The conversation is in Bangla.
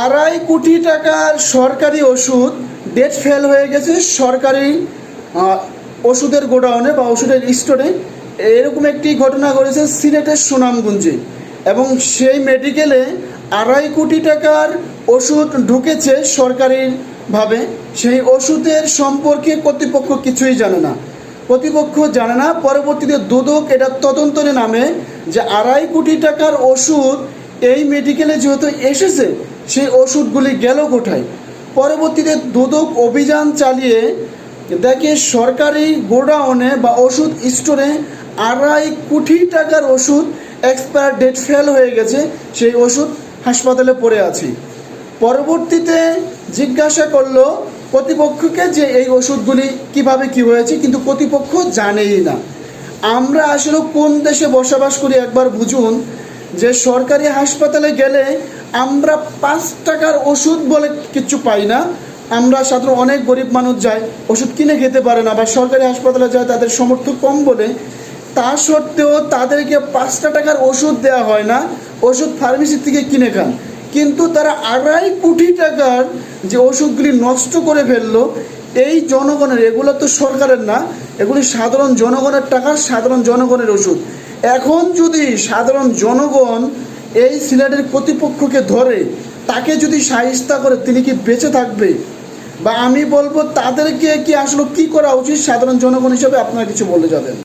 আড়াই কোটি টাকার সরকারি ওষুধ ডেট ফেল হয়ে গেছে। সরকারি ওষুধের গোডাউনে বা ওষুধের স্টোরে এরকম একটি ঘটনা ঘটেছে সিলেটের সুনামগঞ্জে। এবং সেই মেডিকেলে আড়াই কোটি টাকার ওষুধ ঢুকেছে সরকারিভাবে। সেই ওষুধের সম্পর্কে কর্তৃপক্ষ কিছুই জানে না। কর্তৃপক্ষ জানে না, পরবর্তীতে দুদক এটা তদন্তরে নামে যে আড়াই কোটি টাকার ওষুধ এই মেডিকেলে যেহেতু এসেছে সেই ওষুধগুলি গেল কোথায়? পরবর্তীতে দুদক অভিযান চালিয়ে দেখে সরকারি গোডাউনে বা ওষুধ স্টোরে আড়াই কোটি টাকার ওষুধ এক্সপায়ার ডেট ফেল হয়ে গেছে, সেই ওষুধ হাসপাতালে পড়ে আছে। পরবর্তীতে জিজ্ঞাসা করল, কর্তৃপক্ষকে যে এই ওষুধগুলি কীভাবে কি হয়েছে? কিন্তু কর্তৃপক্ষ জানেই না। আমরা আসলে কোন দেশে বসবাস করি একবার বুঝুন, যে সরকারি হাসপাতালে গেলে আমরা পাঁচ টাকার ওষুধ বলে কিছু পাই না। আমরা সাধারণ অনেক গরিব মানুষ যায় ওষুধ কিনে খেতে পারে না বা সরকারি হাসপাতালে যায়, তাদের সমর্থ কম বলে। তা সত্ত্বেও তাদেরকে পাঁচটা টাকার ওষুধ দেওয়া হয় না, ওষুধ ফার্মেসি থেকে কিনে খান। কিন্তু তারা আড়াই কোটি টাকার যে ওষুধগুলি নষ্ট করে ফেলল, এই জনগণের, এগুলো তো সরকারের না, এগুলি সাধারণ জনগণের টাকা, সাধারণ জনগণের ওষুধ। এখন যদি সাধারণ জনগণ এই সিলেটের প্রতিপক্ষকে ধরে তাকে যদি সাহিস্তা করে, তিনি কি বেঁচে থাকবে? বা আমি বলব, তাদেরকে কি আসলে কি করা উচিত? সাধারণ জনগণ হিসেবে আপনারা কিছু বলে যাবেন